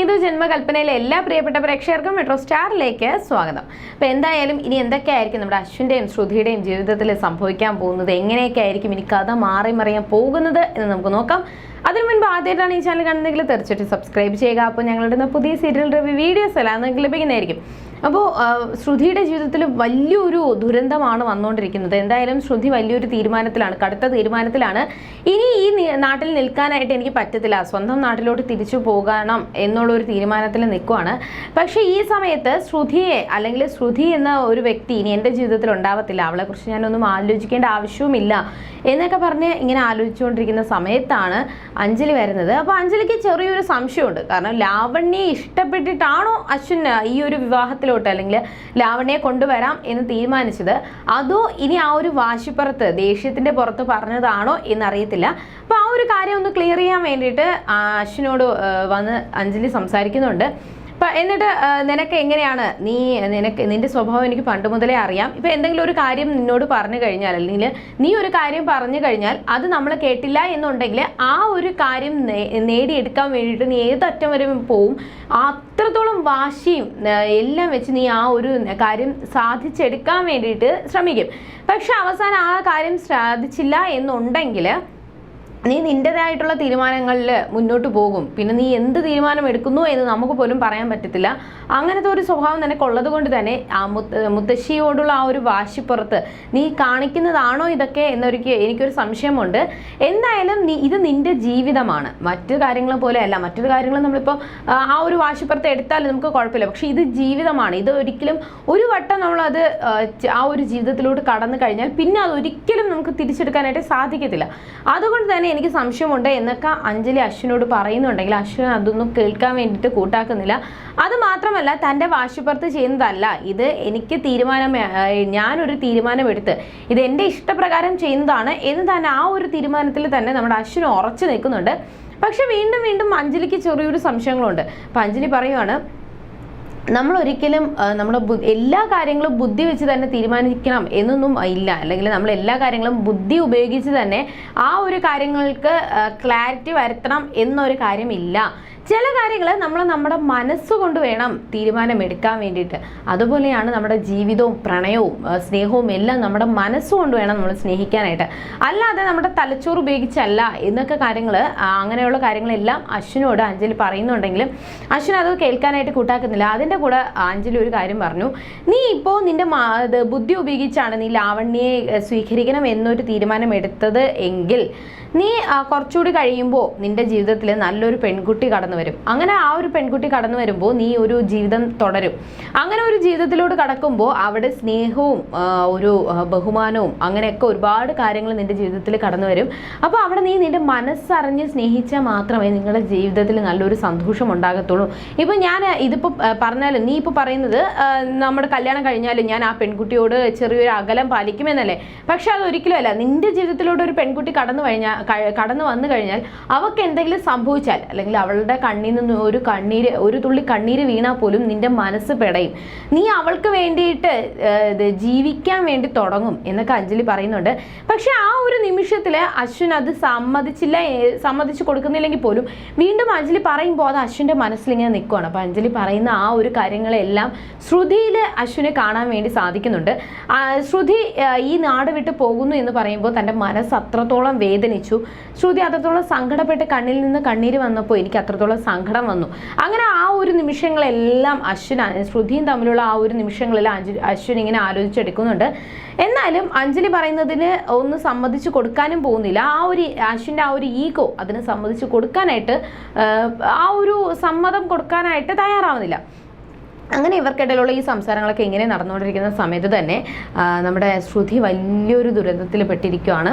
ഏതു ജന്മകൽപ്പനയിലെ എല്ലാ പ്രിയപ്പെട്ട പ്രേക്ഷകർക്കും മെട്രോ സ്റ്റാറിലേക്ക് സ്വാഗതം. അപ്പോൾ എന്തായാലും ഇനി എന്തൊക്കെയായിരിക്കും നമ്മുടെ അശ്വിന്റെയും ശ്രുതിയുടെയും ജീവിതത്തിൽ സംഭവിക്കാൻ പോകുന്നത്? എങ്ങനെയൊക്കെ ആയിരിക്കും ഇനി കഥ മാറി മറിയാൻ പോകുന്നത് എന്ന് നമുക്ക് നോക്കാം. അതിനു മുൻപ് ആദ്യമായിട്ടാണ് ഈ ചാനൽ കാണുന്നതെങ്കിൽ തീർച്ചയായിട്ടും സബ്സ്ക്രൈബ് ചെയ്യുക. അപ്പോൾ ഞങ്ങളുടെ പുതിയ സീരിയൽ റിവ്യൂ വീഡിയോസ് എല്ലാം നിങ്ങൾക്ക് ലഭിക്കുന്നതായിരിക്കും. അപ്പോൾ ശ്രുതിയുടെ ജീവിതത്തിൽ വലിയൊരു ദുരന്തമാണ് വന്നുകൊണ്ടിരിക്കുന്നത്. എന്തായാലും ശ്രുതി വലിയൊരു തീരുമാനത്തിലാണ് കടുത്ത തീരുമാനത്തിലാണ്. ഇനി ഈ നാട്ടിൽ നിൽക്കാനായിട്ട് എനിക്ക് പറ്റത്തില്ല. സ്വന്തം നാട്ടിലോട്ട് തിരിച്ചു പോകണം എന്നുള്ള ഒരു തീരുമാനത്തിൽ നിൽക്കുവാണ്. പക്ഷേ ഈ സമയത്ത് ശ്രുതിയെ അല്ലെങ്കിൽ ശ്രുതി എന്ന ഒരു വ്യക്തി ഇനി എന്റെ ജീവിതത്തിൽ ഉണ്ടാവത്തില്ല. അവളെക്കുറിച്ച് ഞാനൊന്നും ആലോചിക്കേണ്ട ആവശ്യവുമില്ല എന്നൊക്കെ പറഞ്ഞ് ഇങ്ങനെ ആലോചിച്ചുകൊണ്ടിരിക്കുന്ന സമയത്താണ് അഞ്ജലി വരുന്നത്. അപ്പോൾ അഞ്ജലിക്ക് ചെറിയൊരു സംശയമുണ്ട്. കാരണം ലാവണ്യെ ഇഷ്ടപ്പെട്ടിട്ടാണോ അശ്വിൻ ഈ ഒരു വിവാഹത്തിലോട്ട് അല്ലെങ്കിൽ ലാവണ്യെ കൊണ്ടുവരാം എന്ന് തീരുമാനിച്ചത്? അതോ ഇനി ആ ഒരു വാശിപ്പുറത്ത് ദേഷ്യത്തിന്റെ പുറത്ത് പറഞ്ഞതാണോ എന്നറിയത്തില്ല. അപ്പോൾ ആ ഒരു കാര്യം ഒന്ന് ക്ലിയർ ചെയ്യാൻ വേണ്ടിയിട്ട് അശ്വിനോട് വന്ന് അഞ്ജലി സംസാരിക്കുന്നുണ്ട്. എന്നിട്ട് നിനക്ക് എങ്ങനെയാണ് നീ നിനക്ക് നിന്റെ സ്വഭാവം എനിക്ക് പണ്ട് മുതലേ അറിയാം. ഇപ്പൊ എന്തെങ്കിലും ഒരു കാര്യം നിന്നോട് പറഞ്ഞു കഴിഞ്ഞാൽ അല്ലെങ്കിൽ നീ ഒരു കാര്യം പറഞ്ഞു കഴിഞ്ഞാൽ അത് നമ്മൾ കേട്ടില്ല എന്നുണ്ടെങ്കിൽ ആ ഒരു കാര്യം നേടിയെടുക്കാൻ വേണ്ടിയിട്ട് നീ ഏതറ്റം വരെ പോവും. അത്രത്തോളം വാശിയും എല്ലാം വെച്ച് നീ ആ ഒരു കാര്യം സാധിച്ചെടുക്കാൻ വേണ്ടിയിട്ട് ശ്രമിക്കും. പക്ഷെ അവസാനം ആ കാര്യം സാധിച്ചില്ല എന്നുണ്ടെങ്കിൽ നീ നിന്റെതായിട്ടുള്ള തീരുമാനങ്ങളിൽ മുന്നോട്ട് പോകും. പിന്നെ നീ എന്ത് തീരുമാനം എടുക്കുന്നു എന്ന് നമുക്ക് പോലും പറയാൻ പറ്റത്തില്ല. അങ്ങനത്തെ ഒരു സ്വഭാവം നിനക്കുള്ളത് കൊണ്ട് തന്നെ ആ മുത്തശ്ശിയോടുള്ള ആ ഒരു വാശിപ്പുറത്ത് നീ കാണിക്കുന്നതാണോ ഇതൊക്കെ എന്നൊരിക്ക് എനിക്കൊരു സംശയമുണ്ട്. എന്തായാലും നീ ഇത് നിന്റെ ജീവിതമാണ്. മറ്റു കാര്യങ്ങൾ പോലെയല്ല മറ്റൊരു കാര്യങ്ങൾ നമ്മളിപ്പോൾ ആ, ഒരു വാശിപ്പുറത്ത് എടുത്താൽ നമുക്ക് കുഴപ്പമില്ല. പക്ഷേ ഇത് ജീവിതമാണ്. ഇത് ഒരിക്കലും ഒരു വട്ടം നമ്മളത് ആ ഒരു ജീവിതത്തിലോട്ട് കടന്നു കഴിഞ്ഞാൽ പിന്നെ അത് ഒരിക്കലും നമുക്ക് തിരിച്ചെടുക്കാനായിട്ട് സാധിക്കത്തില്ല. അതുകൊണ്ട് തന്നെ എനിക്ക് സംശയമുണ്ട് എന്നൊക്കെ അഞ്ജലി അശ്വിനോട് പറയുന്നുണ്ടെങ്കിൽ അശ്വിൻ അതൊന്നും കേൾക്കാൻ വേണ്ടിയിട്ട് കൂട്ടാക്കുന്നില്ല. അത് മാത്രമല്ല തന്റെ വാശിപ്പുറത്ത് ചെയ്യുന്നതല്ല. ഇത് എനിക്ക് തീരുമാനം ഞാനൊരു തീരുമാനമെടുത്ത് ഇത് എന്റെ ഇഷ്ടപ്രകാരം ചെയ്യുന്നതാണ് എന്ന് തന്നെ ആ ഒരു തീരുമാനത്തിൽ തന്നെ നമ്മുടെ അശ്വിൻ ഉറച്ചു നിൽക്കുന്നുണ്ട്. പക്ഷെ വീണ്ടും വീണ്ടും അഞ്ജലിക്ക് ചെറിയൊരു സംശയങ്ങളുണ്ട്. അപ്പം അഞ്ജലി പറയുവാണ് നമ്മൾ ഒരിക്കലും നമ്മുടെ എല്ലാ കാര്യങ്ങളും ബുദ്ധി വെച്ച് തന്നെ തീരുമാനിക്കണം എന്നൊന്നും ഇല്ല. അല്ലെങ്കിൽ നമ്മൾ എല്ലാ കാര്യങ്ങളും ബുദ്ധി ഉപയോഗിച്ച് തന്നെ ആ ഒരു കാര്യങ്ങൾക്ക് ക്ലാരിറ്റി വരുത്തണം എന്നൊരു കാര്യമില്ല. ചില കാര്യങ്ങൾ നമ്മൾ നമ്മുടെ മനസ്സുകൊണ്ട് വേണം തീരുമാനമെടുക്കാൻ വേണ്ടിയിട്ട്. അതുപോലെയാണ് നമ്മുടെ ജീവിതവും പ്രണയവും സ്നേഹവും എല്ലാം നമ്മുടെ മനസ്സുകൊണ്ട് വേണം നമ്മൾ സ്നേഹിക്കാനായിട്ട്. അല്ലാതെ നമ്മുടെ തലച്ചോറ് ഉപയോഗിച്ചല്ല എന്നൊക്കെ കാര്യങ്ങൾ അങ്ങനെയുള്ള കാര്യങ്ങളെല്ലാം അശ്വിനോട് അഞ്ജലി പറയുന്നുണ്ടെങ്കിലും അശ്വിൻ അത് കേൾക്കാനായിട്ട് കൂട്ടാക്കുന്നില്ല. അതിന്റെ കൂടെ അഞ്ജലി ഒരു കാര്യം പറഞ്ഞു. നീ ഇപ്പോൾ നിന്റെ ബുദ്ധി ഉപയോഗിച്ചാണ് നീ ലാവണ്യെ സ്വീകരിക്കണം എന്നൊരു തീരുമാനം എടുത്തത് എങ്കിൽ നീ കുറച്ചുകൂടി കഴിയുമ്പോൾ നിന്റെ ജീവിതത്തിൽ നല്ലൊരു പെൺകുട്ടി കടന്നു വരും. അങ്ങനെ ആ ഒരു പെൺകുട്ടി കടന്നു വരുമ്പോൾ നീ ഒരു ജീവിതം തുടരും. അങ്ങനെ ഒരു ജീവിതത്തിലൂടെ കടക്കുമ്പോൾ അവിടെ സ്നേഹവും ഒരു ബഹുമാനവും അങ്ങനെയൊക്കെ ഒരുപാട് കാര്യങ്ങൾ നിന്റെ ജീവിതത്തിൽ കടന്നു വരും. അപ്പോൾ അവിടെ നീ നിന്റെ മനസ്സറിഞ്ഞ് സ്നേഹിച്ചാൽ മാത്രമേ നിങ്ങളുടെ ജീവിതത്തിൽ നല്ലൊരു സന്തോഷം ഉണ്ടാകത്തുള്ളൂ. ഇപ്പം ഞാൻ ഇതിപ്പോൾ പറഞ്ഞാലും നീ ഇപ്പോൾ പറയുന്നത് നമ്മുടെ കല്യാണം കഴിഞ്ഞാലും ഞാൻ ആ പെൺകുട്ടിയോട് ചെറിയൊരു അകലം പാലിക്കുമെന്നല്ലേ? പക്ഷെ അത് അല്ല. നിന്റെ ജീവിതത്തിലൂടെ ഒരു പെൺകുട്ടി കടന്നു കഴിഞ്ഞാൽ കടന്നു വന്നു കഴിഞ്ഞാൽ അവൾക്ക് എന്തെങ്കിലും സംഭവിച്ചാൽ അല്ലെങ്കിൽ അവളുടെ കണ്ണിൽ നിന്ന് ഒരു കണ്ണീര് ഒരു തുള്ളി കണ്ണീര് വീണാൽ പോലും നിന്റെ മനസ്സ് പെടയും. നീ അവൾക്ക് വേണ്ടിയിട്ട് ജീവിക്കാൻ വേണ്ടി തുടങ്ങും എന്നൊക്കെ അഞ്ജലി പറയുന്നുണ്ട്. പക്ഷെ ആ ഒരു നിമിഷത്തിൽ അശ്വിൻ അത് സമ്മതിച്ചില്ല സമ്മതിച്ചു കൊടുക്കുന്നില്ലെങ്കിൽ പോലും വീണ്ടും അഞ്ജലി പറയുമ്പോൾ അത് അശ്വിന്റെ മനസ്സിൽ ഇങ്ങനെ നിൽക്കുവാണ് അപ്പോൾ അഞ്ജലി പറയുന്ന ആ ഒരു കാര്യങ്ങളെല്ലാം ശ്രുതിയിൽ അശ്വിനെ കാണാൻ വേണ്ടി സാധിക്കുന്നുണ്ട്. ശ്രുതി ഈ നാട് വിട്ട് പോകുന്നു എന്ന് പറയുമ്പോൾ തന്റെ മനസ്സ് അത്രത്തോളം വേദനിച്ചു. ശ്രുതി അത്രത്തോളം സങ്കടപ്പെട്ട് കണ്ണിൽ നിന്ന് കണ്ണീര് വന്നപ്പോൾ എനിക്ക് അത്രത്തോളം സങ്കടം വന്നു. അങ്ങനെ ആ ഒരു നിമിഷങ്ങളെല്ലാം അശ്വിൻ ശ്രുതിയും തമ്മിലുള്ള ആ ഒരു നിമിഷങ്ങളെല്ലാം അശ്വിൻ ഇങ്ങനെ ആലോചിച്ചെടുക്കുന്നുണ്ട്. എന്നാലും അഞ്ജലി പറയുന്നതിന് ഒന്ന് സമ്മതിച്ചു കൊടുക്കാനും പോകുന്നില്ല. ആ ഒരു അശ്വിന്റെ ആ ഒരു ഈഗോ അതിന് സമ്മതിച്ചു കൊടുക്കാനായിട്ട് ആ ഒരു സമ്മതം കൊടുക്കാനായിട്ട് തയ്യാറാവുന്നില്ല. അങ്ങനെ ഇവർക്കിടയിലുള്ള ഈ സംസാരങ്ങളൊക്കെ ഇങ്ങനെ നടന്നുകൊണ്ടിരിക്കുന്ന സമയത്ത് തന്നെ നമ്മുടെ ശ്രുതി വലിയൊരു ദുരന്തത്തിൽ പെട്ടിരിക്കുകയാണ്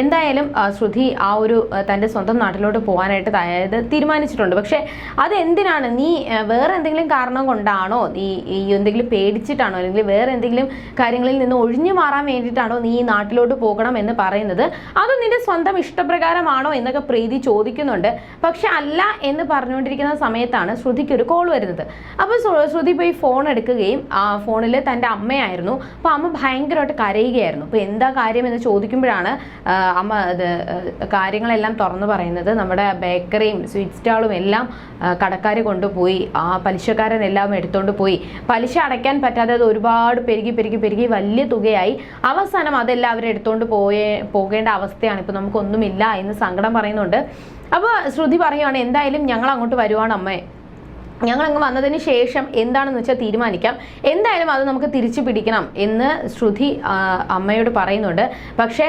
എന്തായാലും ശ്രുതി ആ ഒരു തന്റെ സ്വന്തം നാട്ടിലോട്ട് പോകാനായിട്ട് അതായത് തീരുമാനിച്ചിട്ടുണ്ട്. പക്ഷേ അത് എന്തിനാണ് നീ വേറെ എന്തെങ്കിലും കാരണം കൊണ്ടാണോ നീ ഈ എന്തെങ്കിലും പേടിച്ചിട്ടാണോ അല്ലെങ്കിൽ വേറെ എന്തെങ്കിലും കാര്യങ്ങളിൽ നിന്ന് ഒഴിഞ്ഞു മാറാൻ വേണ്ടിയിട്ടാണോ നീ ഈ നാട്ടിലോട്ട് പോകണം എന്ന് പറയുന്നത്? അത് നിന്റെ സ്വന്തം ഇഷ്ടപ്രകാരമാണോ എന്നൊക്കെ പ്രീതി ചോദിക്കുന്നുണ്ട്. പക്ഷെ അല്ല എന്ന് പറഞ്ഞുകൊണ്ടിരിക്കുന്ന സമയത്താണ് ശ്രുതിക്ക് ഒരു കോൾ വരുന്നത് അപ്പോൾ ശ്രുതി പോയി ഫോൺ എടുക്കുകയും ആ ഫോണിൽ തന്റെ അമ്മയായിരുന്നു. അപ്പോൾ അമ്മ ഭയങ്കരമായിട്ട് കരയുകയായിരുന്നു. അപ്പോൾ എന്താ കാര്യം എന്ന് ചോദിക്കുമ്പോഴാണ് അമ്മ ഇത് കാര്യങ്ങളെല്ലാം തുറന്നു പറയുന്നത് നമ്മുടെ ബേക്കറിയും സ്വീറ്റ് സ്റ്റാളും എല്ലാം കടക്കാർ കൊണ്ടുപോയി ആ പലിശക്കാരൻ എല്ലാം എടുത്തുകൊണ്ട് പോയി. പലിശ അടയ്ക്കാൻ പറ്റാതെ അത് ഒരുപാട് പെരുകി പെരുകി പെരുകി വലിയ തുകയായി. അവസാനം അതെല്ലാം അവർ എടുത്തുകൊണ്ട് പോയേ പോകേണ്ട അവസ്ഥയാണ്. ഇപ്പോൾ നമുക്കൊന്നുമില്ല എന്ന് സങ്കടം പറയുന്നുണ്ട്. അപ്പോൾ ശ്രുതി പറയുവാണ് എന്തായാലും ഞങ്ങൾ അങ്ങോട്ട് വരുവാണ് അമ്മേ. ഞങ്ങൾ അങ്ങ് വന്നതിന് ശേഷം എന്താണെന്ന് വെച്ചാൽ തീരുമാനിക്കാം. എന്തായാലും അത് നമുക്ക് തിരിച്ചു പിടിക്കണം എന്ന് ശ്രുതി അമ്മയോട് പറയുന്നുണ്ട്. പക്ഷേ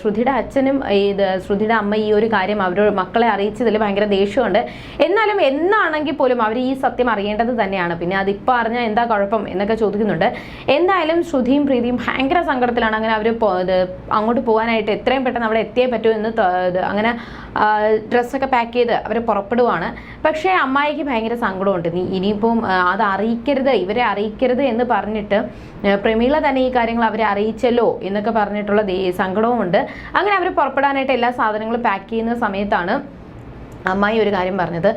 ശ്രുതിയുടെ അച്ഛനും ഇത് ശ്രുതിയുടെ അമ്മ ഈ ഒരു കാര്യം അവരോട് മക്കളെ അറിയിച്ചതിൽ ഭയങ്കര ദേഷ്യമുണ്ട്. എന്നാലും എന്നാണെങ്കിൽ പോലും അവർ ഈ സത്യം അറിയേണ്ടത് തന്നെയാണ്. പിന്നെ അതിപ്പോൾ അറിഞ്ഞാൽ എന്താ കുഴപ്പം എന്നൊക്കെ ചോദിക്കുന്നുണ്ട്. എന്തായാലും ശ്രുതിയും പ്രീതിയും ഭയങ്കര സങ്കടത്തിലാണ്. അങ്ങനെ അവർ അങ്ങോട്ട് പോകാനായിട്ട് എത്രയും പെട്ടെന്ന് അവിടെ എത്തിയേ പറ്റൂ എന്ന് അങ്ങനെ ഡ്രസ്സൊക്കെ പാക്ക് ചെയ്ത് അവർ പുറപ്പെടുവാണ്. പക്ഷേ അമ്മായിക്ക് ഭയങ്കര സങ്കടമുണ്ട്. നീ ഇനിയിപ്പം അത് അറിയിക്കരുത് ഇവരെ അറിയിക്കരുത് എന്ന് പറഞ്ഞിട്ട് പ്രമീള തന്നെ ഈ കാര്യങ്ങൾ അവരെ അറിയിച്ചല്ലോ എന്നൊക്കെ പറഞ്ഞിട്ടുള്ള ദേ- സങ്കടവും ഉണ്ട് അങ്ങനെ അവർ പുറപ്പെടാനായിട്ട് എല്ലാ സാധനങ്ങളും പാക്ക് ചെയ്യുന്ന സമയത്താണ് അമ്മായി ഒരു കാര്യം പറഞ്ഞത്.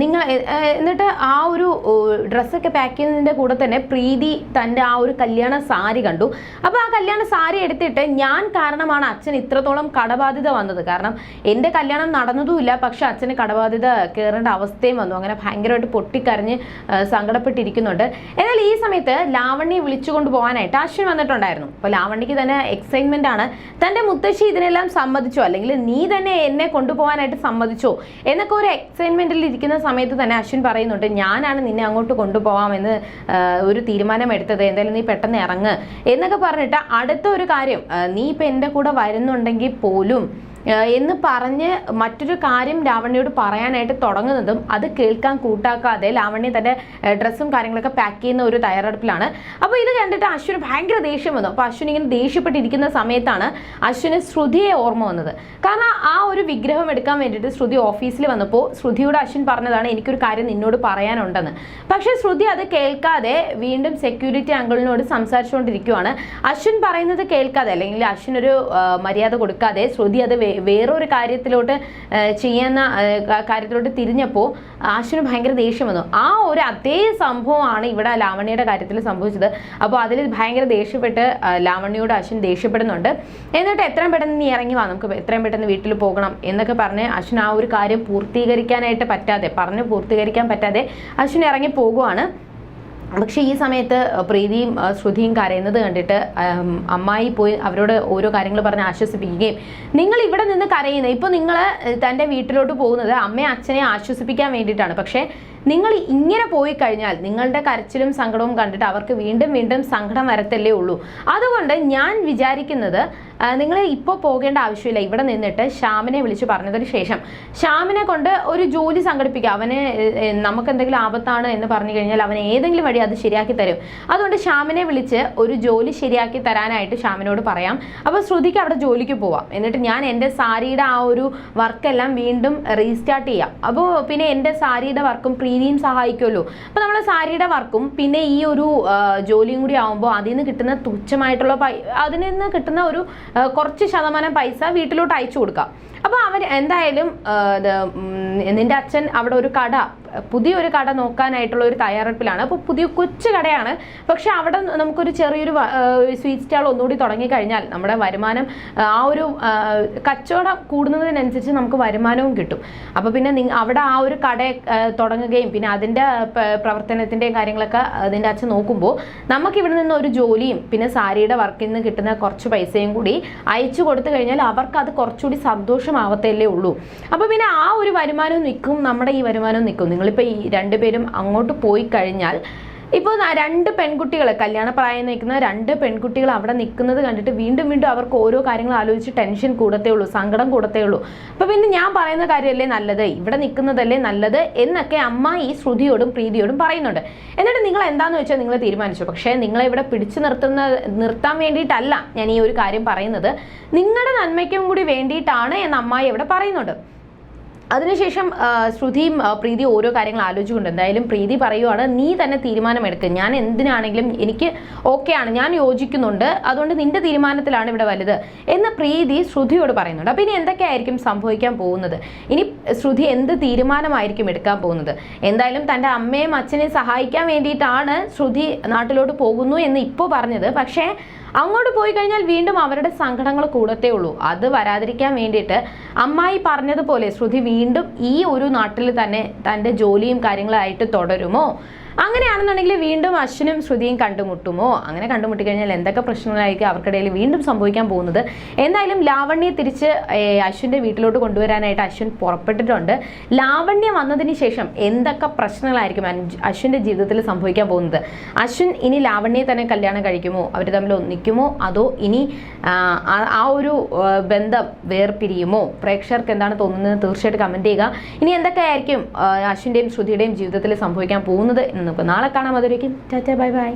നിങ്ങൾ എന്നിട്ട് ആ ഒരു ഡ്രസ്സൊക്കെ പാക്ക് ചെയ്യുന്നതിന്റെ കൂടെ തന്നെ പ്രീതി തന്റെ ആ ഒരു കല്യാണ സാരി കണ്ടു. അപ്പോൾ ആ കല്യാണ സാരി എടുത്തിട്ട് ഞാൻ കാരണമാണ് അച്ഛൻ ഇത്രത്തോളം കടബാധ്യത വന്നത്. കാരണം എന്റെ കല്യാണം നടന്നതുമില്ല പക്ഷെ അച്ഛന് കടബാധ്യത കയറേണ്ട അവസ്ഥയും വന്നു. അങ്ങനെ ഭയങ്കരമായിട്ട് പൊട്ടിക്കരഞ്ഞ് സങ്കടപ്പെട്ടിരിക്കുന്നുണ്ട്. എന്നാൽ ഈ സമയത്ത് ലാവണ്യെ വിളിച്ചുകൊണ്ട് പോകാനായിട്ട് അശ്വിൻ വന്നിട്ടുണ്ടായിരുന്നു. അപ്പോൾ ലാവണ്യക്ക് തന്നെ എക്സൈറ്റ്മെന്റ് ആണ്. തന്റെ മുത്തശ്ശി ഇതിനെല്ലാം സമ്മതിച്ചോ? അല്ലെങ്കിൽ നീ തന്നെ എന്നെ കൊണ്ടുപോകാനായിട്ട് സമ്മതിച്ചോ? എന്നൊക്കെ ഒരു എക്സൈറ്റ്മെന്റിൽ ഇരിക്കുന്ന സമയത്ത് തന്നെ അശ്വിൻ പറയുന്നുണ്ട് ഞാനാണ് നിന്നെ അങ്ങോട്ട് കൊണ്ടുപോകാമെന്ന് ആ, ഒരു തീരുമാനം എടുത്തത് എന്തായാലും നീ പെട്ടെന്ന് ഇറങ്ങ്. എന്നൊക്കെ പറഞ്ഞിട്ട് അടുത്ത ഒരു കാര്യം നീ ഇപ്പം എന്റെ കൂടെ വരുന്നുണ്ടെങ്കിൽ പോലും എന്ന് പറഞ്ഞ് മറ്റൊരു കാര്യം ലാവണ്യോട് പറയാനായിട്ട് തുടങ്ങുന്നതും അത് കേൾക്കാൻ കൂട്ടാക്കാതെ ലാവണ്യ തന്റെ ഡ്രസ്സും കാര്യങ്ങളൊക്കെ പാക്ക് ചെയ്യുന്ന ഒരു തയ്യാറെടുപ്പിലാണ്. അപ്പോൾ ഇത് കണ്ടിട്ട് അശ്വിന് ഭയങ്കര ദേഷ്യം വന്നു. അപ്പോൾ അശ്വിൻ ഇങ്ങനെ ദേഷ്യപ്പെട്ടിരിക്കുന്ന സമയത്താണ് അശ്വിന് ശ്രുതിയെ ഓർമ്മ വന്നത്. കാരണം ആ ഒരു വിഗ്രഹം എടുക്കാൻ വേണ്ടിയിട്ട് ശ്രുതി ഓഫീസിൽ വന്നപ്പോൾ ശ്രുതിയോട് അശ്വിൻ പറഞ്ഞതാണ് എനിക്കൊരു കാര്യം നിന്നോട് പറയാനുണ്ടെന്ന്. പക്ഷേ ശ്രുതി അത് കേൾക്കാതെ വീണ്ടും സെക്യൂരിറ്റി അങ്കിളിനോട് സംസാരിച്ചുകൊണ്ടിരിക്കുവാണ്. അശ്വിൻ പറയുന്നത് കേൾക്കാതെ അല്ലെങ്കിൽ അശ്വിൻ ഒരു മര്യാദ കൊടുക്കാതെ ശ്രുതി അത് വേറൊരു കാര്യത്തിലോട്ട് ചെയ്യുന്ന കാര്യത്തിലോട്ട് തിരിഞ്ഞപ്പോൾ ആശുവിന് ഭയങ്കര ദേഷ്യം വന്നു. ആ ഒരു അതേ സംഭവമാണ് ഇവിടെ ലാവണ്യയുടെ കാര്യത്തിൽ സംഭവിച്ചത്. അപ്പോൾ അതിൽ ഭയങ്കര ദേഷ്യപ്പെട്ട് ലാവണ്യയോട് അശ്വിൻ ദേഷ്യപ്പെടുന്നുണ്ട്. എന്നിട്ട് എത്രയും പെട്ടെന്ന് നീ ഇറങ്ങി വാ നമുക്ക് എത്രയും പെട്ടെന്ന് വീട്ടിൽ പോകണം എന്നൊക്കെ പറഞ്ഞ് അശ്വിൻ ആ ഒരു കാര്യം പൂർത്തീകരിക്കാനായിട്ട് പറ്റാതെ പറഞ്ഞ് പൂർത്തീകരിക്കാൻ പറ്റാതെ അശ്വിൻ ഇറങ്ങി പോകുവാണ്. പക്ഷേ ഈ സമയത്ത് പ്രീതിയും ശ്രുതിയും കരയുന്നത് കണ്ടിട്ട് അമ്മായി പോയി അവരോട് ഓരോ കാര്യങ്ങൾ പറഞ്ഞ് ആശ്വസിപ്പിക്കുകയും നിങ്ങൾ ഇവിടെ നിന്ന് കരയുന്നത് ഇപ്പോൾ നിങ്ങൾ തന്റെ വീട്ടിലോട്ട് പോകുന്നത് അമ്മയെ അച്ഛനെ ആശ്വസിപ്പിക്കാൻ വേണ്ടിയിട്ടാണ്. പക്ഷേ നിങ്ങൾ ഇങ്ങനെ പോയി കഴിഞ്ഞാൽ നിങ്ങളുടെ കരച്ചിലും സങ്കടവും കണ്ടിട്ട് അവർക്ക് വീണ്ടും വീണ്ടും സങ്കടം വരത്തല്ലേ ഉള്ളൂ. അതുകൊണ്ട് ഞാൻ വിചാരിക്കുന്നത് നിങ്ങൾ ഇപ്പോൾ പോകേണ്ട ആവശ്യമില്ല. ഇവിടെ നിന്നിട്ട് ശ്യാമിനെ വിളിച്ച് പറഞ്ഞതിന് ശേഷം. ശ്യാമിനെ കൊണ്ട് ഒരു ജോലി സംഘടിപ്പിക്കുക. അവന് നമുക്ക് എന്തെങ്കിലും ആപത്താണ് എന്ന് പറഞ്ഞു കഴിഞ്ഞാൽ അവൻ ഏതെങ്കിലും വഴി അത് ശരിയാക്കി തരും. അതുകൊണ്ട് ശ്യാമിനെ വിളിച്ച് ഒരു ജോലി ശരിയാക്കി തരാനായിട്ട് ശ്യാമിനോട് പറയാം. അപ്പോൾ ശ്രുതിക്ക് അവിടെ ജോലിക്ക് പോവാം. എന്നിട്ട് ഞാൻ എന്റെ സാരിയുടെ ആ ഒരു വർക്കെല്ലാം വീണ്ടും റീസ്റ്റാർട്ട് ചെയ്യാം. അപ്പോൾ പിന്നെ എന്റെ സാരിയുടെ വർക്കും പ്രീതിയും സഹായിക്കുമല്ലോ. അപ്പോൾ നമ്മൾ സാരിയുടെ വർക്കും പിന്നെ ഈ ഒരു ജോലിയും കൂടി ആകുമ്പോൾ അതിൽ നിന്ന് കിട്ടുന്ന തുച്ഛമായിട്ടുള്ള പൈ അതിൽ നിന്ന് കിട്ടുന്ന ഒരു കുറച്ച് ശതമാനം പൈസ വീട്ടിലോട്ട് അയച്ചു കൊടുക്കാം. അപ്പോൾ അവർ എന്തായാലും നിന്റെ അച്ഛൻ അവിടെ ഒരു കട പുതിയൊരു കട നോക്കാനായിട്ടുള്ള ഒരു തയ്യാറെടുപ്പിലാണ്. അപ്പോൾ പുതിയ കൊച്ചു കടയാണ്. പക്ഷേ അവിടെ നമുക്കൊരു ചെറിയൊരു സ്വീറ്റ് സ്റ്റാൾ ഒന്നുകൂടി തുടങ്ങിക്കഴിഞ്ഞാൽ നമ്മുടെ വരുമാനം ആ, ഒരു കച്ചവടം കൂടുന്നതിനനുസരിച്ച് നമുക്ക് വരുമാനവും കിട്ടും. അപ്പോൾ പിന്നെ അവിടെ ആ ഒരു കട തുടങ്ങുകയും പിന്നെ അതിന്റെ പ്രവർത്തനത്തിന്റെയും കാര്യങ്ങളൊക്കെ അതിന്റെ അച്ഛൻ നോക്കുമ്പോൾ നമുക്ക് ഇവിടെ നിന്ന് ഒരു ജോലിയും പിന്നെ സാരിയുടെ വർക്കിൽ നിന്ന് കിട്ടുന്ന കുറച്ച് പൈസയും കൂടി അയച്ചു കൊടുത്തു കഴിഞ്ഞാൽ അവർക്ക് അത് കുറച്ചുകൂടി സന്തോഷമാവത്തല്ലേ ഉള്ളൂ. അപ്പോൾ പിന്നെ ആ ഒരു വരുമാനവും നിൽക്കും നമ്മുടെ ഈ വരുമാനവും നിൽക്കും. നിങ്ങളിപ്പോൾ ഈ രണ്ടുപേരും അങ്ങോട്ട് പോയി കഴിഞ്ഞാൽ ഇപ്പോൾ രണ്ട് പെൺകുട്ടികൾ കല്യാണപ്രായം നിൽക്കുന്ന രണ്ട് പെൺകുട്ടികൾ അവിടെ നിൽക്കുന്നത് കണ്ടിട്ട് വീണ്ടും വീണ്ടും അവർക്ക് ഓരോ കാര്യങ്ങൾ ആലോചിച്ച് ടെൻഷൻ കൂടത്തേ ഉള്ളൂ സങ്കടം കൂടത്തേ ഉള്ളൂ. അപ്പോൾ പിന്നെ ഞാൻ പറയുന്ന കാര്യമല്ലേ നല്ലത്? ഇവിടെ നിൽക്കുന്നതല്ലേ നല്ലത്? എന്നൊക്കെ അമ്മ ഈ ശ്രുതിയോടും പ്രീതിയോടും പറയുന്നുണ്ട്. എന്നിട്ട് നിങ്ങൾ എന്താന്ന് വെച്ചാൽ നിങ്ങൾ തീരുമാനിച്ചു? പക്ഷേ നിങ്ങളെ ഇവിടെ പിടിച്ചു നിർത്തുന്ന നിർത്താൻ വേണ്ടിയിട്ടല്ല ഞാൻ ഈ ഒരു കാര്യം പറയുന്നത്. നിങ്ങളുടെ നന്മയ്ക്കും കൂടി വേണ്ടിയിട്ടാണ് എന്ന് അമ്മായി ഇവിടെ പറയുന്നുണ്ട്. അതിനുശേഷം ശ്രുതിയും പ്രീതി ഓരോ കാര്യങ്ങൾ ആലോചിച്ചുകൊണ്ട് എന്തായാലും പ്രീതി പറയുവാണ് നീ തന്നെ തീരുമാനമെടുക്കുക ഞാൻ എന്തിനാണെങ്കിലും എനിക്ക് ഓക്കെയാണ് ഞാൻ യോജിക്കുന്നുണ്ട്. അതുകൊണ്ട് നിന്റെ തീരുമാനത്തിലാണ് ഇവിടെ വലുത്. എന്ന് പ്രീതി ശ്രുതിയോട് പറയുന്നുണ്ട്. അപ്പോൾ ഇനി എന്തൊക്കെയായിരിക്കും സംഭവിക്കാൻ പോകുന്നത്? ഇനി ശ്രുതി എന്ത് തീരുമാനമായിരിക്കും എടുക്കാൻ പോകുന്നത്? എന്തായാലും തന്റെ അമ്മയും അച്ഛനെയും സഹായിക്കാൻ വേണ്ടിയിട്ടാണ് ശ്രുതി നാട്ടിലോട്ട് പോകുന്നു എന്ന് ഇപ്പോൾ പറഞ്ഞത്. പക്ഷേ അങ്ങോട്ട് പോയി കഴിഞ്ഞാൽ വീണ്ടും അവരുടെ സങ്കടങ്ങൾ കൂടത്തേ ഉള്ളൂ. അത് വരാതിരിക്കാൻ വേണ്ടിയിട്ട് അമ്മായി പറഞ്ഞതുപോലെ ശ്രുതി വീണ്ടും ഈ ഒരു നാട്ടിൽ തന്നെ തന്റെ ജോലിയും കാര്യങ്ങളായിട്ട് തുടരുമോ? അങ്ങനെയാണെന്നുണ്ടെങ്കിൽ വീണ്ടും അശ്വിനും ശ്രുതിയും കണ്ടുമുട്ടുമോ? അങ്ങനെ കണ്ടുമുട്ടിക്കഴിഞ്ഞാൽ എന്തൊക്കെ പ്രശ്നങ്ങളായിരിക്കും അവർക്കിടയിൽ വീണ്ടും സംഭവിക്കാൻ പോകുന്നത്? എന്തായാലും ലാവണ്യെ തിരിച്ച് അശ്വിന്റെ വീട്ടിലോട്ട് കൊണ്ടുവരാനായിട്ട് അശ്വിൻ പുറപ്പെട്ടിട്ടുണ്ട്. ലാവണ്യ വന്നതിന് ശേഷം എന്തൊക്കെ പ്രശ്നങ്ങളായിരിക്കും അശ്വിന്റെ ജീവിതത്തിൽ സംഭവിക്കാൻ പോകുന്നത്? അശ്വിൻ ഇനി ലാവണ്യെ തന്നെ കല്യാണം കഴിക്കുമോ? അവർ തമ്മിൽ ഒന്നിക്കുമോ? അതോ ഇനി ആ, ഒരു ബന്ധം വേർപിരിയുമോ? പ്രേക്ഷകർക്ക് എന്താണ് തോന്നുന്നത് തീർച്ചയായിട്ടും കമന്റ് ചെയ്യുക. ഇനി എന്തൊക്കെയായിരിക്കും അശ്വിന്റെയും ശ്രുതിയുടെയും ജീവിതത്തിൽ സംഭവിക്കാൻ പോകുന്നത് എന്ന് നമുക്ക് നാളെ കാണാം. അതുവരേക്കും. Tata bye bye.